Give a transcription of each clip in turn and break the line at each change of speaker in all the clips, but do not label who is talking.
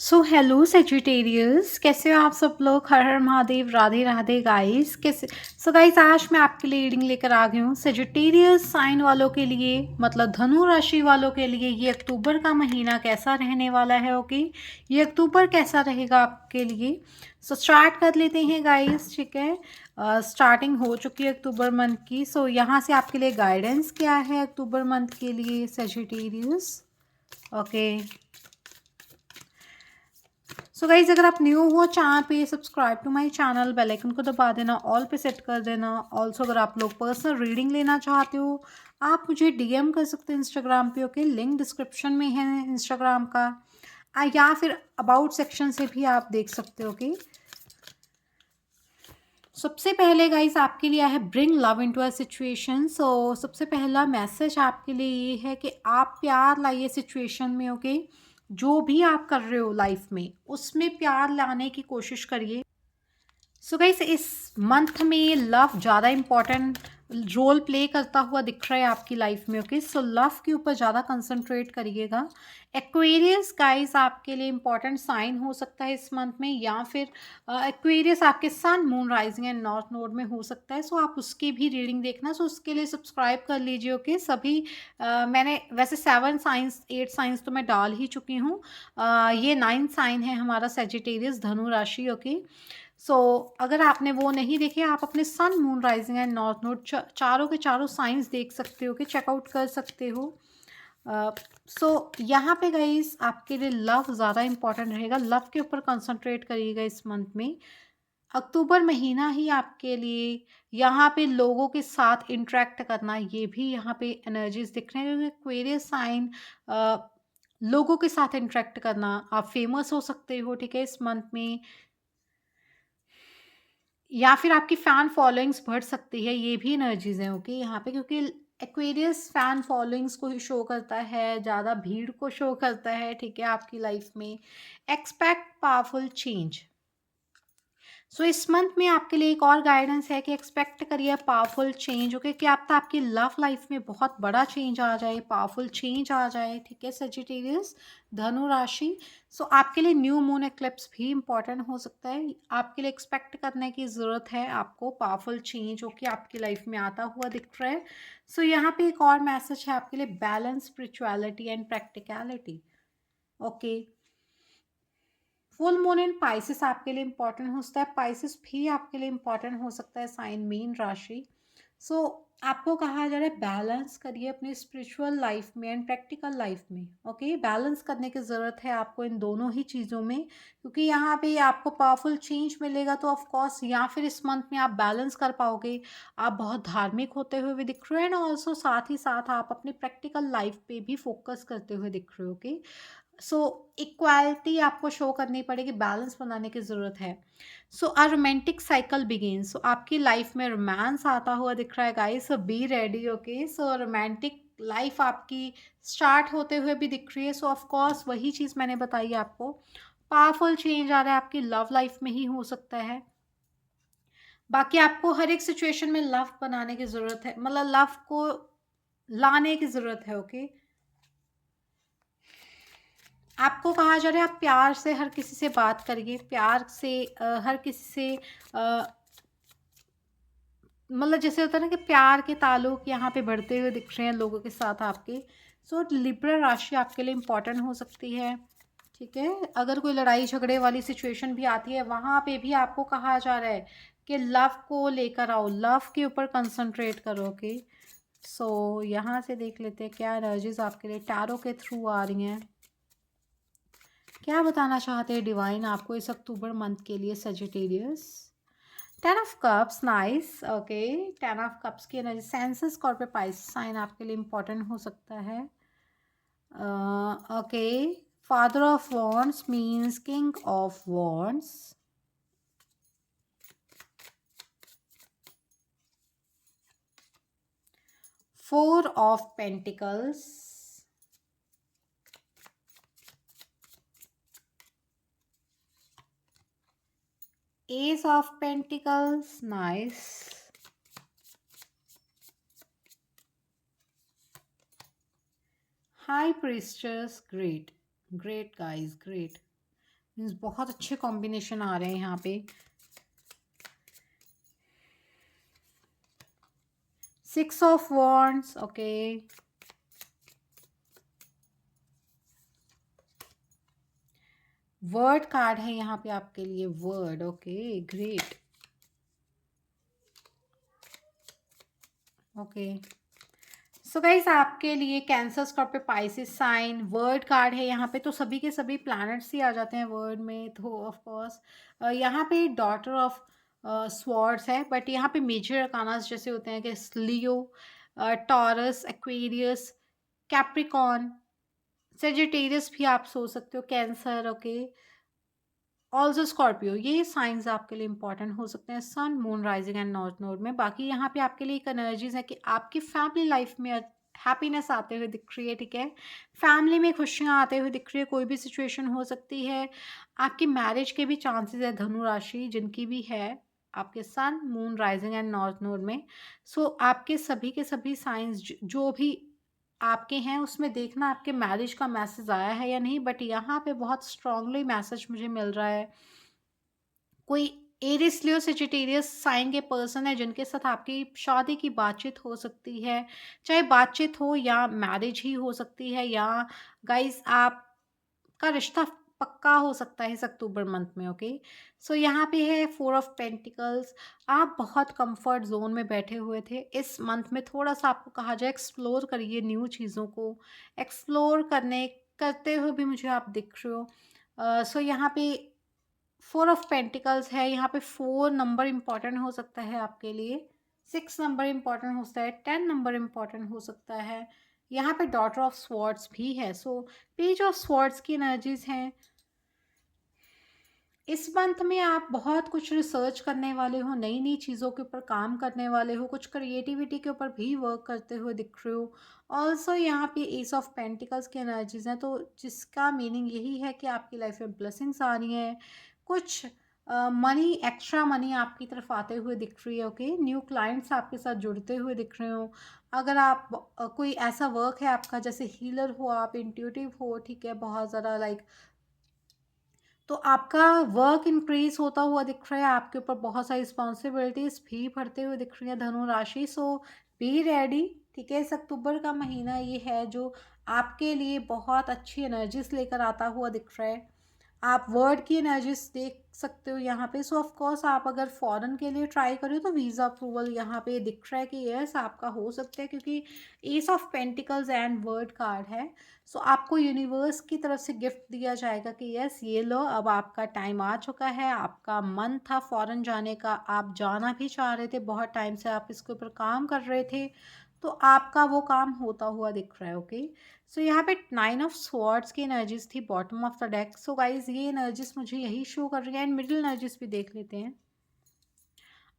So hello Sagittarius कैसे हो आप सब लोग? हर हर महादेव राधे राधे गाइस कैसे? सो गाइस आज मैं आपके लिए रीडिंग लेकर आ गई हूँ सेजिटेरियस साइन वालों के लिए मतलब धनु राशि वालों के लिए। ये अक्टूबर का महीना कैसा रहने वाला है ओके ये अक्टूबर कैसा रहेगा आपके लिए? सो so, स्टार्ट कर लेते हैं गाइस ठीक है? स्टार्टिंग uh, हो चुकी है अक्टूबर मंथ की। सो so, यहाँ से आपके लिए गाइडेंस क्या है अक्टूबर मंथ के लिए Sagittarius okay okay. So so guys अगर आप न्यू हो चैनल पे subscribe to my channel bell icon को दबा देना ऑल पे सेट कर देना। ऑल्सो अगर आप लोग पर्सनल रीडिंग लेना चाहते हो, आप मुझे डीएम कर सकते हैं इंस्टाग्राम पे ओके लिंक डिस्क्रिप्शन में है इंस्टाग्राम का। या फिर अबाउट सेक्शन से भी आप देख सकते हो ओके सबसे पहले गाइस आपके लिए है bring love into a situation so सबसे पहला मैसेज आपके लिए ये है कि आप प्यार लाइए सिचुएशन में ओके okay? जो भी आप कर रहे हो लाइफ में, उसमें प्यार लाने की कोशिश करिए। सो so गाइस इस मंथ में लव ज़्यादा इंपॉर्टेंट रोल प्ले करता हुआ दिख रहा है आपकी लाइफ में ओके सो लव के ऊपर ज़्यादा कंसंट्रेट करिएगा। एक्वेरियस गाइस आपके लिए इंपॉर्टेंट साइन हो सकता है इस मंथ में या फिर एक्वेरियस uh, आपके sun moon rising and north node में हो सकता है। सो so, आप उसकी भी रीडिंग देखना। सो so, उसके लिए सब्सक्राइब कर लीजिए ओके okay? सभी uh, मैंने वैसे सेवन साइंस एट साइंस तो मैं डाल ही चुकी हूँ। uh, ये नाइन्थ साइन है हमारा सेजिटेरियस धनु राशि ओके okay? सो so, अगर आपने वो नहीं देखे आप अपने sun moon rising and north node चारों के चारों साइंस देख सकते हो कि चेकआउट कर सकते हो। सो uh, so, यहाँ पे गई आपके लिए लव ज़्यादा इंपॉर्टेंट रहेगा। लव के ऊपर कंसंट्रेट करिएगा इस मंथ में। अक्टूबर महीना ही आपके लिए यहाँ पे लोगों के साथ इंटरेक्ट करना ये भी यहाँ पे एनर्जीज दिख रहे हैं क्योंकि क्वेरियस साइन लोगों के साथ इंटरेक्ट करना आप फ़ेमस हो सकते हो ठीक है इस मंथ में। या फिर आपकी फ़ैन फॉलोइंग्स बढ़ सकती है, ये भी एनर्जीज़ हैं ओके यहाँ पे क्योंकि एक्वेरियस फ़ैन फॉलोइंग्स को ही शो करता है, ज़्यादा भीड़ को शो करता है, ठीक है, आपकी लाइफ में। Expect powerful change so so, इस मंथ में आपके लिए एक और गाइडेंस है कि एक्सपेक्ट करिए पावरफुल चेंज ओके कि आप तो आपकी लव लाइफ में बहुत बड़ा चेंज आ जाए पावरफुल चेंज आ जाए ठीक है? सजिटेरियस धनु राशि। सो so, आपके लिए न्यू मून एक्लिप्स भी इंपॉर्टेंट हो सकता है। आपके लिए एक्सपेक्ट करने की ज़रूरत है आपको पावरफुल चेंज जो कि आपकी लाइफ में आता हुआ दिख रहा है। सो so, यहाँ पे एक और मैसेज है आपके लिए balance spirituality and practicality okay full moon in Pisces आपके लिए इंपॉर्टेंट हो सकता है। पाइसिस भी आपके लिए इंपॉर्टेंट हो सकता है, साइन, मीन, राशि। सो आपको कहा जा रहा है बैलेंस करिए अपने स्पिरिचुअल लाइफ में एंड प्रैक्टिकल लाइफ में ओके बैलेंस करने की ज़रूरत है आपको इन दोनों ही चीज़ों में, क्योंकि यहाँ पे आपको पावरफुल चेंज मिलेगा तो ऑफ़ कोर्स या फिर इस मंथ में आप बैलेंस कर पाओगे। आप बहुत धार्मिक होते हुए भी दिख रहे हो एंड ऑल्सो साथ ही साथ आप अपनी प्रैक्टिकल लाइफ पे भी फोकस करते हुए दिख रहे हो ओके सो इक्वालिटी आपको शो करनी पड़ेगी, बैलेंस बनाने की ज़रूरत है। So a romantic cycle begin so आपकी लाइफ में रोमांस आता हुआ दिख रहा है, guys. So be ready, okay. So romantic life आपकी स्टार्ट होते हुए भी दिख रही है। सो ऑफ़ कोर्स वही चीज़ मैंने बताई आपको। पावरफुल चेंज आ रहा है, आपकी लव लाइफ में ही हो सकता है। बाकी आपको हर एक सिचुएशन में लव बनाने की ज़रूरत है मतलब लव को लाने की ज़रूरत है, ओके। okay? आपको कहा जा रहा है आप प्यार से हर किसी से बात करिए प्यार से आ, हर किसी से मतलब जैसे होता है ना कि प्यार के ताल्लुक यहाँ पे बढ़ते हुए दिख रहे हैं लोगों के साथ आपके। सो लिब्रा राशि आपके लिए इंपॉर्टेंट हो सकती है ठीक है? अगर कोई लड़ाई झगड़े वाली सिचुएशन भी आती है वहाँ पे भी आपको कहा जा रहा है कि लव को लेकर आओ लव के ऊपर कंसंट्रेट करो ओके सो यहाँ से देख लेते हैं क्या एनर्जीज आपके लिए टैरो के थ्रू आ रही हैं। क्या बताना चाहते हैं डिवाइन आपको इस अक्टूबर मंथ के लिए Sagittarius ten of cups nice okay ten of cups की एनर्जी सेंसस कॉर्पोपाइस साइन आपके लिए इम्पोर्टेंट हो सकता है। Okay father of wands means king of wands four of pentacles ace of pentacles nice high priestess great great guys great means बहुत अच्छे कॉम्बिनेशन आ रहे हैं यहाँ पे six of wants okay World card है यहाँ पे आपके लिए, world, okay, great. Okay. So guys आपके लिए Cancer Scorpio Pisces sign, world card है यहाँ पे तो सभी के सभी प्लैनेट्स ही आ जाते हैं वर्ड में तो ऑफ़ कोर्स यहाँ पे डॉटर ऑफ़ स्वॉर्ड्स है बट यहाँ पे मेजर अकानास जैसे होते हैं कि Leo Taurus Aquarius Capricorn Sagittarius भी आप सोच सकते हो कैंसर ओके ऑल्सो स्कॉर्पियो ये साइंस आपके लिए इंपॉर्टेंट हो सकते हैं sun moon rising and north node में। बाकी यहाँ पे आपके लिए एक एनर्जीज है कि आपकी फैमिली लाइफ में हैप्पीनेस आते हुए दिख रही है ठीक है? फैमिली में खुशियाँ आते हुए दिख रही है कोई भी सिचुएशन हो सकती है। आपकी मैरिज के भी चांसेस है धनु राशि जिनकी भी है आपके sun moon rising and north node में। सो so, आपके सभी के सभी साइंस जो भी आपके हैं, उसमें देखना आपके मैरिज का मैसेज आया है या नहीं बट यहाँ पे बहुत स्ट्रांगली मैसेज मुझे मिल रहा है। कोई एरिस लियो सेजिटेरियस साइन के पर्सन है जिनके साथ आपकी शादी की बातचीत हो सकती है, चाहे बातचीत हो या मैरिज ही हो सकती है या गाइस आप का रिश्ता पक्का हो सकता है इस अक्टूबर मंथ में ओके? सो यहाँ पे है फोर ऑफ़ पेंटिकल्स। आप बहुत कंफर्ट जोन में बैठे हुए थे। इस मंथ में थोड़ा सा आपको कहा जाए एक्सप्लोर करिए न्यू चीज़ों को। एक्सप्लोर करने करते हुए भी मुझे आप दिख रहे हो। सो uh, so, यहाँ पे फोर ऑफ़ पेंटिकल्स है। यहाँ पे फोर नंबर इंपॉर्टेंट हो सकता है आपके लिए। सिक्स नंबर इंपॉर्टेंट हो सकता है। टेन नंबर इंपॉर्टेंट हो सकता है। यहाँ पे डॉटर ऑफ़ स्वॉर्ड्स भी है सो पेज ऑफ़ स्वॉर्ड्स की एनर्जीज हैं। इस मंथ में आप बहुत कुछ रिसर्च करने वाले हो नई नई चीज़ों के ऊपर काम करने वाले हो, कुछ क्रिएटिविटी के ऊपर भी वर्क करते हुए दिख रहे हो। ऑल्सो यहाँ पे एस ऑफ़ पेंटिकल्स की एनर्जीज हैं तो जिसका मीनिंग यही है कि आपकी लाइफ में ब्लेसिंग्स आ रही हैं। कुछ मनी एक्स्ट्रा मनी आपकी तरफ़ आते हुए दिख रही है ओके न्यू क्लाइंट्स आपके साथ जुड़ते हुए दिख रहे हो। अगर आप कोई ऐसा वर्क है आपका, जैसे हीलर हो आप इंट्यूटिव हो, ठीक है, बहुत ज़्यादा लाइक तो आपका वर्क इंक्रीज होता हुआ दिख रहा है, आपके ऊपर बहुत सारी रिस्पॉन्सिबिलिटीज़ भी बढ़ते हुए दिख रही है, धनु राशि सो बी रेडी ठीक है? इस अक्टूबर का महीना ये है जो आपके लिए बहुत अच्छी एनर्जीज लेकर आता हुआ दिख रहा है। आप वर्ड की एनर्जीज देख सकते हो यहाँ पे। सो ऑफ़ कोर्स आप अगर फॉरेन के लिए ट्राई करो तो वीज़ा अप्रूवल यहाँ पे दिख रहा है कि यस आपका हो सकता है, क्योंकि ace of pentacles and world card है। सो आपको यूनिवर्स की तरफ़ से गिफ्ट दिया जाएगा कि यस ये लो, अब आपका टाइम आ चुका है, आपका मन था फ़ॉरन जाने का, आप जाना भी चाह रहे थे, बहुत टाइम से आप इसके ऊपर काम कर रहे थे। तो आपका वो काम होता हुआ दिख रहा है, ओके? सो यहाँ पे नाइन ऑफ़ स्वॉर्ड्स की एनर्जीज थी, bottom of the deck. So guys ये एनर्जीज मुझे यही शो कर रही है, एंड मिडिल एनर्जीज भी देख लेते हैं।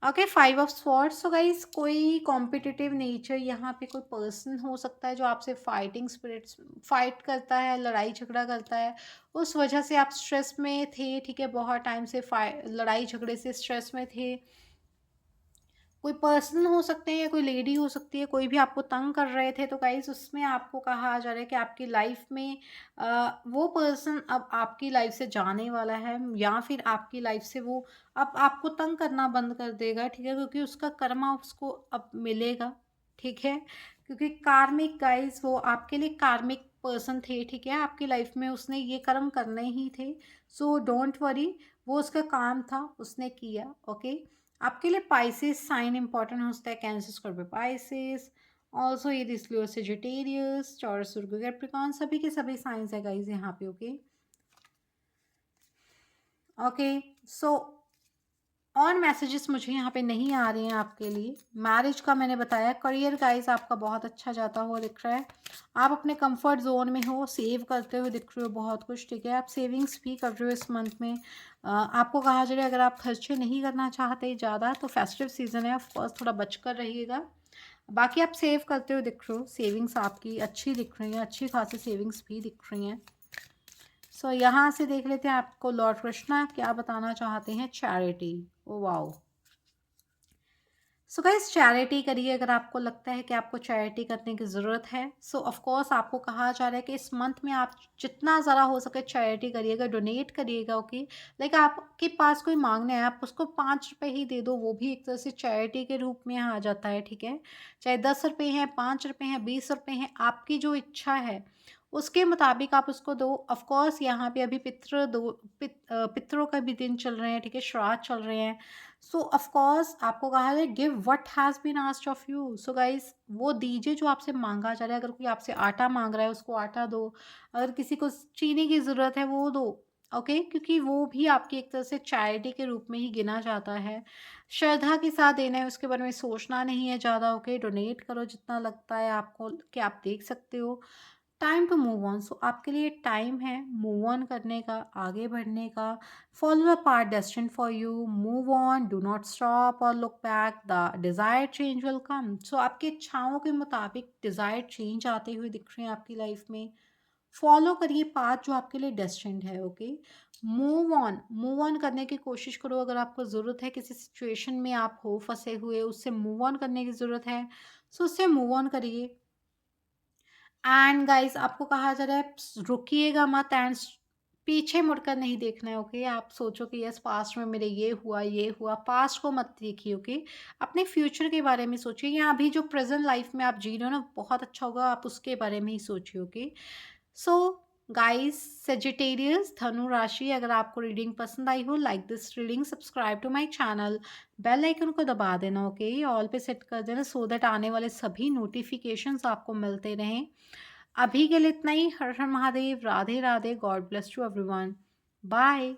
Okay, five of swords. So guys कोई कॉम्पिटिटिव नेचर, यहाँ पे कोई पर्सन हो सकता है जो आपसे फाइटिंग स्पिरिट्स, फाइट करता है, लड़ाई झगड़ा करता है। उस वजह से आप स्ट्रेस में थे, ठीक है, बहुत टाइम से लड़ाई झगड़े से स्ट्रेस में थे। कोई पर्सन हो सकते हैं या कोई लेडी हो सकती है, कोई भी आपको तंग कर रहे थे तो गाइज़ उसमें आपको कहा जा रहा है कि आपकी लाइफ में वो पर्सन अब आपकी लाइफ से जाने वाला है या फिर आपकी लाइफ से वो अब आपको तंग करना बंद कर देगा, ठीक है? क्योंकि उसका कर्मा उसको अब मिलेगा, ठीक है? क्योंकि कार्मिक गाइज़ वो आपके लिए कार्मिक पर्सन थे, ठीक है? आपकी लाइफ में उसने ये कर्म करने ही थे, सो डोंट वरी, वो उसका काम था, उसने किया, ओके? आपके लिए पाइसिस साइन इंपॉर्टेंट होता है कैंसर स्कॉर्पियो पाइसिस ऑल्सो ये दिसलियो सेजिटेरियस चौरस कैप्रिकॉन सभी के सभी साइंस है गाइज़ यहाँ पे ओके ओके सो और मैसेजेस मुझे यहाँ पे नहीं आ रहे हैं आपके लिए। मैरिज का मैंने बताया। करियर गाइस आपका बहुत अच्छा जाता हुआ दिख रहा है। आप अपने कंफर्ट जोन में हो सेव करते हुए दिख रहे हो बहुत कुछ, ठीक है? आप सेविंग्स भी कर रहे हो इस मंथ में। आपको कहा जा रहा है, अगर आप खर्चे नहीं करना चाहते ज़्यादा तो फेस्टिव सीज़न है। ऑफकोर्स थोड़ा बच कर रहिएगा। बाकी आप सेव करते हुए दिख रहे हो। सेविंग्स आपकी अच्छी दिख रही हैं, अच्छी खासी सेविंग्स भी दिख रही हैं। सो so, यहाँ से देख लेते हैं आपको लॉर्ड कृष्णा क्या बताना चाहते हैं charity oh wow so guys charity करिए अगर आपको लगता है कि आपको चैरिटी करने की ज़रूरत है. सो ऑफ़ कोर्स आपको कहा जा रहा है कि इस मंथ में आप जितना ज़रा हो सके चैरिटी करिएगा डोनेट करिएगा ओके लाइक आपके पास कोई मांगने है आप उसको पाँच रुपये ही दे दो वो भी एक तरह से चैरिटी के रूप में आ जाता है ठीक है? चाहे दस रुपये हैं पाँच रुपये हैं बीस रुपये हैं आपकी जो इच्छा है उसके मुताबिक आप उसको दो। ऑफ़ कोर्स यहाँ पे अभी पितृ दो पित, पितरों का भी दिन चल रहे हैं ठीक है? श्राद्ध चल रहे हैं। सो ऑफ़ कोर्स आपको कहा है give what has been asked of you so guys वो दीजिए जो आपसे मांगा जा रहा है। अगर कोई आपसे आटा मांग रहा है उसको आटा दो। अगर किसी को चीनी की ज़रूरत है वो दो। Okay okay? क्योंकि वो भी आपकी एक तरह से चैरिटी के रूप में ही गिना जाता है। श्रद्धा के साथ देना है उसके बारे में सोचना नहीं है ज़्यादा। Okay okay? डोनेट करो जितना लगता है आपको कि आप देख सकते हो। Time to move on so आपके लिए टाइम है मूव ऑन करने का, आगे बढ़ने का follow the path destined for you move on do not stop और look back the desire change will come so आपकी इच्छाओं के मुताबिक डिज़ायर चेंज आते हुए दिख रहे हैं आपकी लाइफ में। फॉलो करिए पाथ जो आपके लिए डेस्टिन है okay move on move on करने की कोशिश करो। अगर आपको ज़रूरत है किसी सिचुएशन में आप हो फंसे हुए, उससे मूव ऑन करने की ज़रूरत है सो उससे मूव ऑन करिए। एंड गाइस आपको कहा जा रहा है रुकिएगा मत एंड पीछे मुड़कर नहीं देखना है ओके आप सोचो कि यस पास्ट में मेरे ये हुआ ये हुआ। पास्ट को मत देखिए ओके अपने फ्यूचर के बारे में सोचिए। या अभी जो प्रेजेंट लाइफ में आप जी रहे हो ना, बहुत अच्छा होगा, आप उसके बारे में ही सोचिए ओके सो गाइस सेजिटेरियस धनु राशि अगर आपको रीडिंग पसंद आई हो like this reading subscribe to my channel bell icon को दबा देना ओके ऑल पे सेट कर देना सो दैट आने वाले सभी नोटिफिकेशंस आपको मिलते रहें। अभी के लिए इतना ही। हर हर Mahadev. Radhe Radhe. God bless to everyone bye